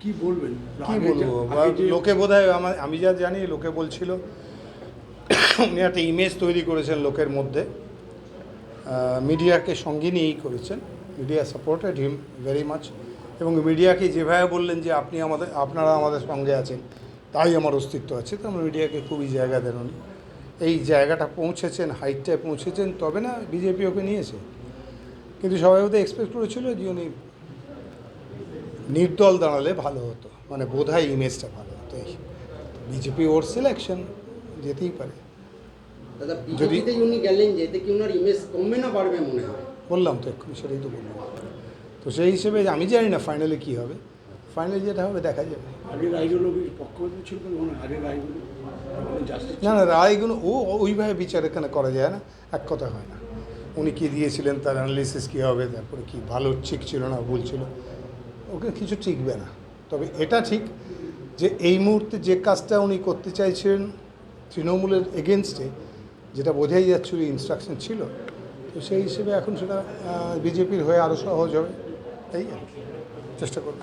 কি বলবেন? কি বলব? লোকে বোধ হয় আমার আমি যা জানি লোকে বলছিল উনি একটা ইমেজ তৈরি করেছেন লোকের মধ্যে। মিডিয়াকে সঙ্গে নিয়েই করেছেন। Media supported him very much এবং মিডিয়াকে যেভাবে বললেন যে আপনি আমাদের আপনারা আমাদের সঙ্গে আছেন তাই আমার অস্তিত্ব আছে তো আমরা মিডিয়াকে খুবই জায়গা দেন উনি। এই জায়গাটা পৌঁছেছেন হাইটটায় পৌঁছেছেন তবে না বিজেপি ওকে নিয়েছে। কিন্তু সবাই বোধহয় এক্সপেক্ট করেছিল যে উনি নির্দল দাঁড়ালে ভালো হতো। মানে বোধহয় ইমেজটা ভালো হতো। এই বিজেপি ওর সিলেকশন যেতেই পারে। যদি- উনি গেলেন যে এতে কি ওনার ইমেজ কমবে না বাড়বে মনে হয়? বললাম তো এক্ষুনি সেটাই তো বললাম। তো সেই হিসেবে আমি জানি না ফাইনালে কী হবে। ফাইনালি যেটা হবে দেখা যাবে। মানে না না রায়গুলো ও ওইভাবে বিচার এখানে করা যায় না। এক কথা হয় না। উনি কী দিয়েছিলেন তার অ্যানালিসিস কী হবে তারপরে কি ভালো ঠিক ছিল না ভুল ছিল। ওকে কিছু টিকবে না। তবে এটা ঠিক যে এই মুহূর্তে যে কাজটা উনি করতে চাইছিলেন তৃণমূলের এগেনস্টে, যেটা বোঝাই যাচ্ছিল ইনস্ট্রাকশন ছিল, তো সেই হিসেবে এখন সেটা বিজেপির হয়ে আরও সহজ হবে, তাই। চেষ্টা করব।